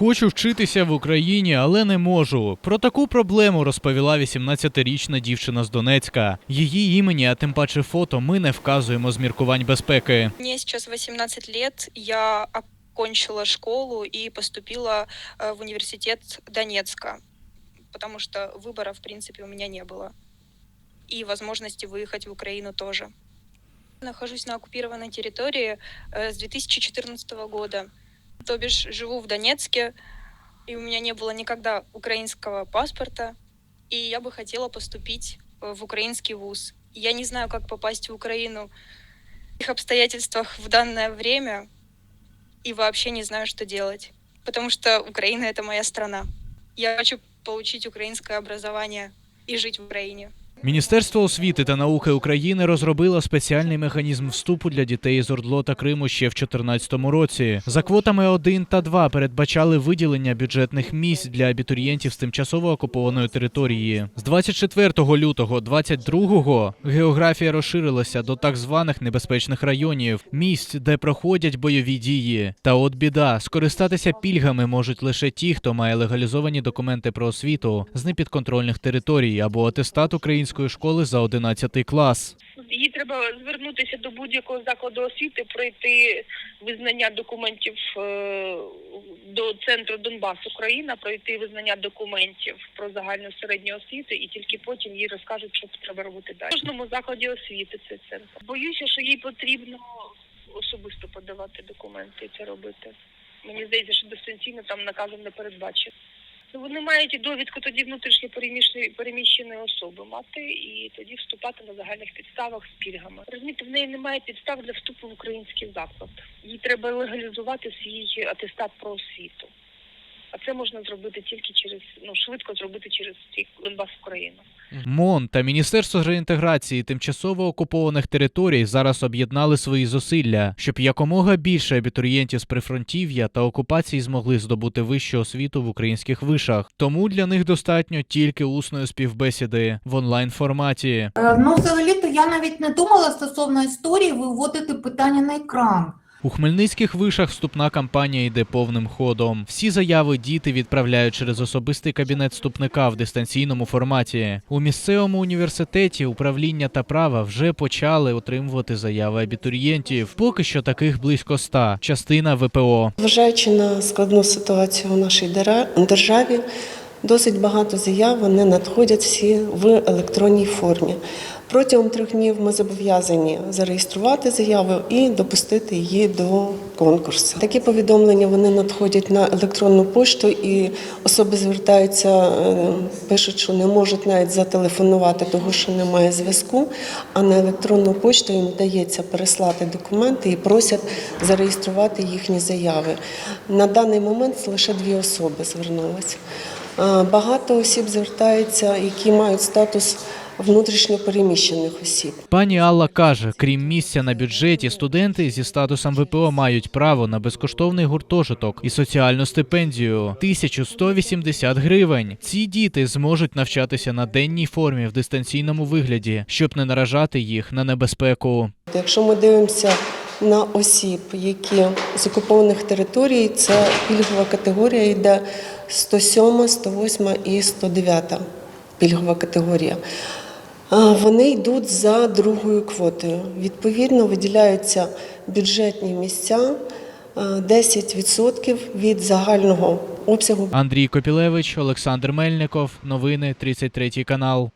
Хочу вчитися в Україні, але не можу. Про таку проблему розповіла 18-річна дівчина з Донецька. Її імені, а тим паче фото, ми не вказуємо з міркувань безпеки. Мне сейчас 18 лет, я окончила школу и поступила э, в университет Донецка, потому что выбора, в принципе, у меня не было. И возможности выехать в Украину тоже. Нахожусь на оккупированной территории э, с 2014 года. То бишь живу в Донецке, и у меня не было никогда украинского паспорта, и я бы хотела поступить э, в украинский вуз. Я не знаю, как попасть в Украину их обстоятельствах в данное время и вообще не знаю, что делать. Потому что Украина это моя страна. Я хочу получить украинское образование и жить в Украине. Міністерство освіти та науки України розробило спеціальний механізм вступу для дітей з Ордло та Криму ще в 2014 році. За квотами 1 та 2 передбачали виділення бюджетних місць для абітурієнтів з тимчасово окупованої території. З 24 лютого 22-го географія розширилася до так званих небезпечних районів, місць, де проходять бойові дії. Та от біда, скористатися пільгами можуть лише ті, хто має легалізовані документи про освіту з непідконтрольних територій або атестат української школи за 11 клас. їй треба звернутися до будь-якого закладу освіти, пройти визнання документів е, до центру Донбас Україна, пройти визнання документів про загальну середню освіту, і тільки потім їй розкажуть, що треба робити далі. В кожному закладі освіти цей центр. Боюся, що їй потрібно особисто подавати документи і це робити. Мені здається, що дистанційно там наказом не передбачено. Ну, вони мають довідку тоді внутрішньо переміщеної особи мати і тоді вступати на загальних підставах з пільгами. Розумієте, в неї немає підстав для вступу в український заклад. Їй треба легалізувати свій атестат про освіту. А це можна зробити тільки через ну швидко зробити через цей Донбас Україну. МОН та Міністерство реінтеграції тимчасово окупованих територій зараз об'єднали свої зусилля, щоб якомога більше абітурієнтів з прифронтів'я та окупації змогли здобути вищу освіту в українських вишах. Тому для них достатньо тільки усної співбесіди в онлайн форматі. Е, Ну, взагалі-то я навіть не думала стосовно історії виводити питання на екран. У хмельницьких вишах вступна кампанія йде повним ходом. Всі заяви діти відправляють через особистий кабінет вступника в дистанційному форматі. У місцевому університеті управління та права вже почали отримувати заяви абітурієнтів. Поки що таких близько ста. Частина ВПО. Зважаючи на складну ситуацію у нашій державі, досить багато заяв вони надходять всі в електронній формі. Протягом трьох днів ми зобов'язані зареєструвати заяву і допустити її до конкурсу. Такі повідомлення вони надходять на електронну пошту, і особи звертаються, е, пишуть, що не можуть навіть зателефонувати, тому що немає зв'язку. А на електронну пошту їм вдається переслати документи і просять зареєструвати їхні заяви. На даний момент лише дві особи звернулися. Е, Багато осіб звертаються, які мають статус внутрішньопереміщених осіб. Пані Алла каже, крім місця на бюджеті, студенти зі статусом ВПО мають право на безкоштовний гуртожиток і соціальну стипендію 1180 гривень. Ці діти зможуть навчатися на денній формі в дистанційному вигляді, щоб не наражати їх на небезпеку. Якщо ми дивимося на осіб, які з окупованих територій, це пільгова категорія йде 107, 108 і 109 пільгова категорія. Вони йдуть за другою квотою. Відповідно, виділяються бюджетні місця а, 10% від загального обсягу Андрій Копілевич, Олександр Мельников. Новини 33 канал.